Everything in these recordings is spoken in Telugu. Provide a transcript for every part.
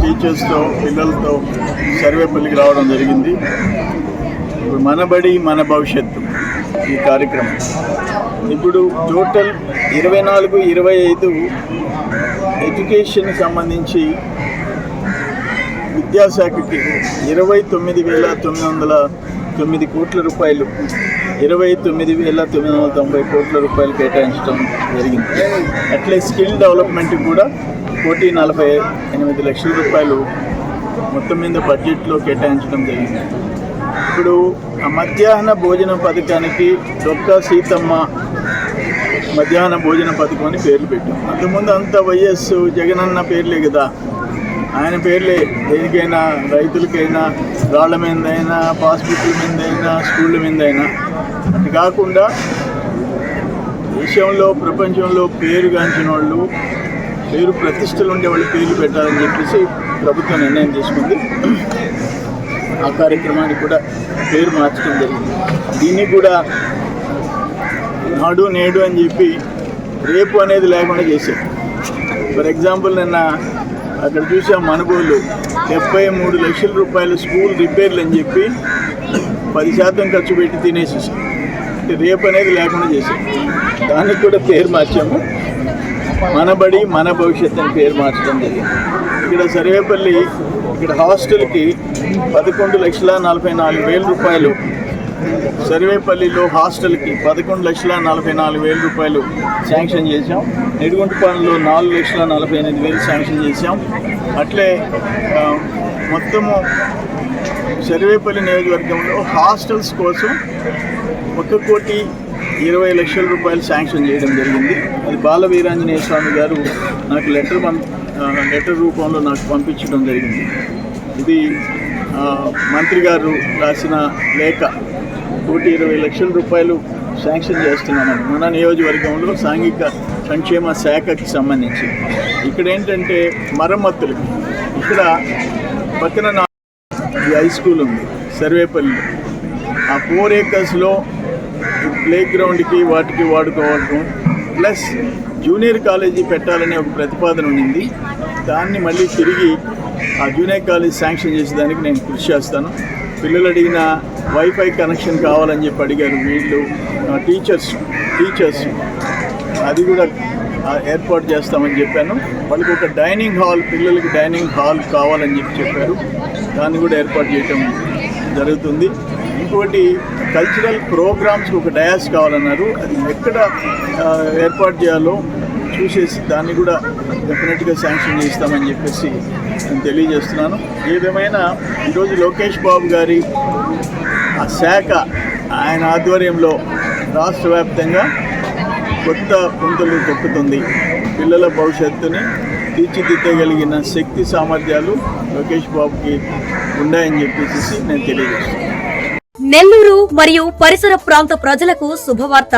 టీచర్స్తో పిల్లలతో సర్వేపల్లికి రావడం జరిగింది. మనబడి మన బడి మన భవిష్యత్తు ఈ కార్యక్రమం. ఇప్పుడు టోటల్ ఇరవై నాలుగు ఇరవై ఐదు ఎడ్యుకేషన్ సంబంధించి విద్యాశాఖకి ఇరవై తొమ్మిది వేల తొమ్మిది వందల తొమ్మిది కోట్ల రూపాయలు ఇరవై తొమ్మిది వేల తొమ్మిది వందల తొంభై కోట్ల రూపాయలు కేటాయించడం జరిగింది. అట్లే స్కిల్ డెవలప్మెంట్ కూడా కోటి నలభై ఎనిమిది లక్షల రూపాయలు మొత్తం మీద బడ్జెట్లో కేటాయించడం జరిగింది. ఇప్పుడు ఆ మధ్యాహ్న భోజన పథకానికి డొక్కా సీతమ్మ మధ్యాహ్న భోజన పథకం అని పేర్లు పెట్టాం. అంతకుముందు అంత వైఎస్ జగనన్న పేర్లే కదా. ఆయన పేర్లే దేనికైనా రైతులకైనా రాళ్ళ మీదైనా పాస్బుక్ల మీదైనా స్కూళ్ళ మీదైనా. అది కాకుండా దేశంలో ప్రపంచంలో పేరుగాంచిన వాళ్ళు పేరు ప్రతిష్టలు ఉండే వాళ్ళు పేర్లు పెట్టాలని చెప్పేసి ప్రభుత్వం నిర్ణయం తీసుకుంది. ఆ కార్యక్రమానికి కూడా పేరు మార్చడం జరిగింది. దీన్ని కూడా నాడు నేడు అని చెప్పి రేపు అనేది లేకుండా చేశారు. ఫర్ ఎగ్జాంపుల్ నిన్న అక్కడ చూసాం మనుగోలు డెబ్బై మూడు లక్షల రూపాయల స్కూల్ రిపేర్లు అని చెప్పి పది శాతం ఖర్చు పెట్టి తినేసేసాం రేపు అనేది లేకుండా చేశాం దానికి కూడా పేరు మార్చాము. మనబడి మన భవిష్యత్ అని పేరు మార్చడం జరిగింది. ఇక్కడ సర్వేపల్లి ఇక్కడ హాస్టల్కి పదకొండు లక్షల నలభై నాలుగు వేల రూపాయలు. సర్వేపల్లిలో హాస్టల్కి పదకొండు లక్షల నలభై నాలుగు వేల రూపాయలు శాంక్షన్ చేశాం. నిడుగుంటపాలెంలో నాలుగు లక్షల నలభై ఎనిమిది వేలు శాంక్షన్ చేశాం. అట్లే మొత్తము సర్వేపల్లి నియోజకవర్గంలో హాస్టల్స్ కోసం ఒక కోటి ఇరవై లక్షల రూపాయలు శాంక్షన్ చేయడం జరిగింది. అది బాల వీరాంజనేయ స్వామి గారు నాకు లెటర్ లెటర్ రూపంలో నాకు పంపించడం జరిగింది. ఇది మంత్రి గారు రాసిన లేఖ. కోటి ఇరవై లక్షల రూపాయలు శాంక్షన్ చేస్తున్నామని మన నియోజకవర్గంలో సాంఘిక సంక్షేమ శాఖకి సంబంధించి. ఇక్కడ ఏంటంటే మరమ్మతులు. ఇక్కడ పక్కన నా హై స్కూల్ ఉంది సర్వేపల్లి. ఆ ఫోర్ ఏకర్స్లో ప్లే గ్రౌండ్కి వాటికి వాడుకోవడం ప్లస్ జూనియర్ కాలేజీ పెట్టాలనే ఒక ప్రతిపాదన ఉండింది. దాన్ని మళ్ళీ తిరిగి ఆ జూనియర్ కాలేజ్ శాంక్షన్ చేసేదానికి నేను కృషి చేస్తాను. పిల్లలు అడిగిన వైఫై కనెక్షన్ కావాలని చెప్పి అడిగారు వీళ్ళు. టీచర్స్ టీచర్స్ అది కూడా ఏర్పాటు చేస్తామని చెప్పాను. వాళ్ళకి ఒక డైనింగ్ హాల్ పిల్లలకి డైనింగ్ హాల్ కావాలని చెప్పి చెప్పారు. దాన్ని కూడా ఏర్పాటు చేయటం జరుగుతుంది. ఇంకోటి కల్చరల్ ప్రోగ్రామ్స్ ఒక డయాస్ కావాలన్నారు. అది ఎక్కడ ఏర్పాటు చేయాలో చూసేసి దాన్ని కూడా డెఫినెట్గా శాంక్షన్ చేస్తామని చెప్పేసి నేను తెలియజేస్తున్నాను. ఏదేమైనా ఈరోజు లోకేష్ బాబు గారి ఆ శాఖ ఆయన ఆధ్వర్యంలో రాష్ట్ర వ్యాప్తంగా కొత్త పుంతలు తొక్కుతుంది. పిల్లల భవిష్యత్తుని తీర్చిదిద్దగలిగిన శక్తి సామర్థ్యాలు లోకేష్ బాబుకి ఉన్నాయని చెప్పేసి నేను తెలియజేస్తున్నాను. నెల్లూరు మరియు పరిసర ప్రాంత ప్రజలకు శుభవార్త.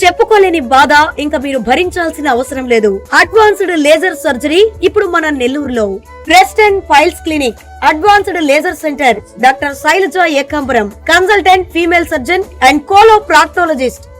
చెప్పుకోలేని బాధ ఇంకా మీరు భరించాల్సిన అవసరం లేదు. అడ్వాన్స్డ్ లేజర్ సర్జరీ ఇప్పుడు మన నెల్లూరులో. Breast and piles clinic advanced laser centre doctor Shailaja Ekambaram consultant female surgeon and coloproctologist.